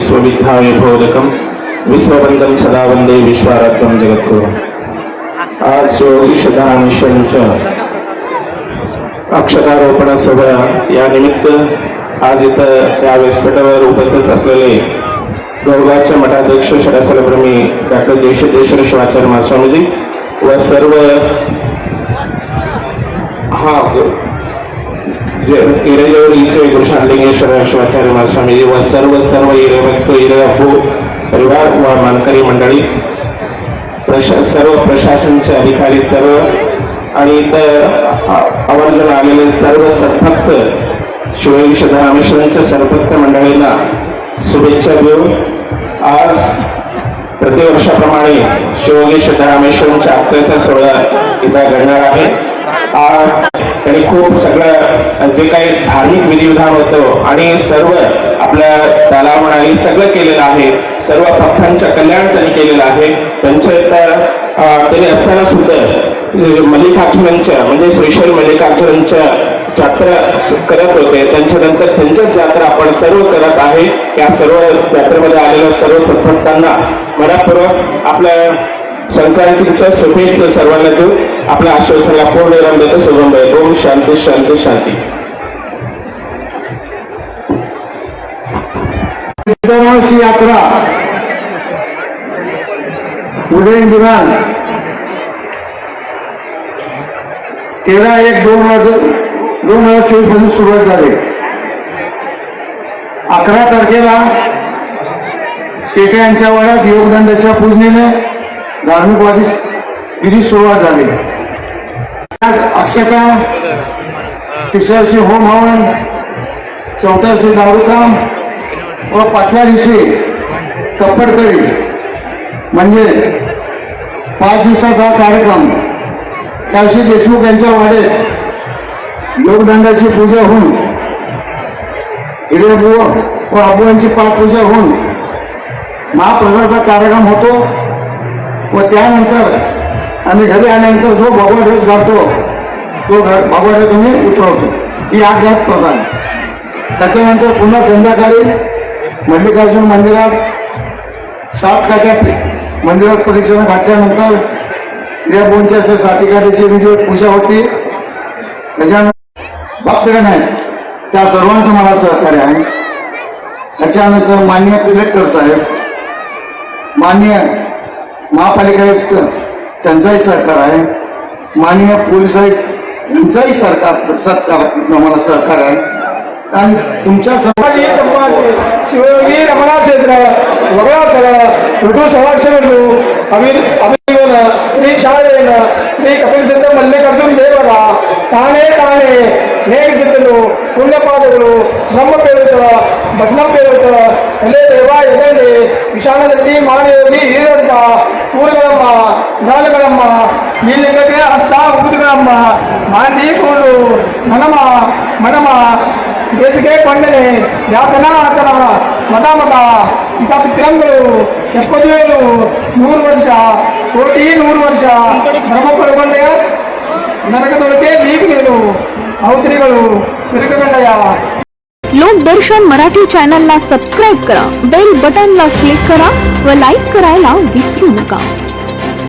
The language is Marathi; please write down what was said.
विश्वविद्याय भोदकम विश्ववंदम सदा वंदे विश्वाराध्यम जगद्गुरु आज अक्षतारोपण सोहळा या निमित्त आज इथं या व्यासपीठावर उपस्थित असलेले गौगाच्या मठाध्यक्ष शरासलप्रमी डॉक्टर जयशेश्वर शिवाचार्य महास्वामीजी व सर्व हा जे इरेजवळीचे गुरुशांतलिंगेश्वर शिवाचार्य महास्वामीजी व सर्व सर्व इरेभक्त इरे अप्पू परिवार व मानकरी मंडळी प्रशा सर्व प्रशासनचे अधिकारी सर्व आणि इतर आवर्जून आलेले सर्व सद्भक्त शिवयुष रामेश्वरांच्या सरभक्त मंडळींना शुभेच्छा देऊन आज प्रतिवर्षाप्रमाणे शिवोगी रामेश्वरांच्या आत्महत्या सोहळा इथं घडणार आहे. आणि त्यांनी खूप सगळं जे काही धार्मिक विधिविधान होतं आणि सर्व आपल्या तलाव म्हणाली सगळं केलेलं आहे सर्व भक्तांच्या कल्याण त्यांनी केलेलं आहे. त्यांच्या तर त्यांनी असताना सुद्धा मल्लिकार्जुनांच्या म्हणजे श्रीशैल मल्लिकार्जुनांच्या जात्रा करत होते. त्यांच्या नंतर त्यांच्याच जात्रा आपण सर्व करत आहे. या सर्व जात्रेमध्ये आलेल्या सर्व संपत्तांना मनापूर्वक आपल्या संक्रांतीच्या शुभेच्छा सर्वांना देऊन आपल्या आश्वासनाला पूर्ण विराम देतो. शुभम भाई ओम शांती शांती शांती. यात्रा. उदयन दिनांक तेरा एक दोन हजार दोन हजार चोवीसमध्ये सुरुवात झाली. अकरा तारखेला शेटे यांच्या वाड्यात योगदंडाच्या पूजनेने धार्मिकवादी विधी सुरुवात झाली. आज अक्षता तिसऱ्या दिवशी होम हवन चौथ्या दिवशी दारुकाम व पाचव्या दिवशी कप्पडकळी म्हणजे पाच दिवसाचा कार्यक्रम. त्या दिवशी देशमुख यांच्या वाड्यात लोकदंडाची पूजा होऊन हिरेबुवा व आबुवांची पाठपूजा होऊन महाप्रसादाचा कार्यक्रम होतो. व त्यानंतर आम्ही घरी आल्यानंतर जो भगवा ड्रेस घालतो तो घ- भगवा ड्रेस आम्ही उतरवतो. ही आठ घात प्रधान. त्याच्यानंतर पुन्हा संध्याकाळी मल्लिकार्जुन मंदिरात सात काट्या मंदिरात परीक्षेला घातल्यानंतर या बोनच्या असे सातीकाठीची विधी पूजा होती. त्याच्यानंतर बापकडे नाही. त्या सर्वांचं मला सहकार्य आहे. त्याच्यानंतर मान्य कलेक्टर साहेब मान्य महापालिका आयुक्त त्यांचाही सहकार आहे. माननीय पोलीस आयुक्त यांचाही सरकार सत्कार मला सहकार आहे. आणि तुमच्या समाज शिवयोगी रमणा क्षेत्र वगळा सगळं विठू संरक्षण अमिर अमीर श्री शाळेन श्री कपिल सिद्ध मल्लिकार्जुन देव ठाणे ठाणे ನೇಗಿಸಿದ್ದನು ಪುಣ್ಯಪಾದಗಳು, ನಮ್ಮ ಪೇರುತ್ತ ಬಸನ ಪೇರುತ್ತ ಎಲೆ ದೇವ, ಎಲೆ ವಿಶಾಲದಲ್ಲಿ ಮಾನಯೋಗಿ ಹಿರಿಯಂತ ಊರುಗಳಮ್ಮ ಜಾಲಗಳಮ್ಮ ಇಲ್ಲಿಗೆ ಹಸ್ತ ಊರುಗಳಮ್ಮ ಮಾಂದಿ ಕೂಡು ಮನಮ ಮನಮ, ಬೇಸಿಗೆ ಕೊಂಡನೆ ಯಾತನ, ಆತನ ಮತ ಮತ ಇಂಥ ಪಿತ್ರಂಗಳು ಎಪ್ಪತ್ತೇಳು, ನೂರು ವರ್ಷ, ಕೋಟಿ ನೂರು ವರ್ಷ ಬ್ರಹ್ಮಪುರಗೊಂಡೆಯ ನರಕದೊಳಗೆ ನೀರು ಔತ್ರಿಗಳು ತಿರುಗಗೊಂಡೆಯ लोकदर्शन मराठी चॅनलला सबस्क्राईब करा बेल बटनला क्लिक करा व लाईक करायला विसरू नका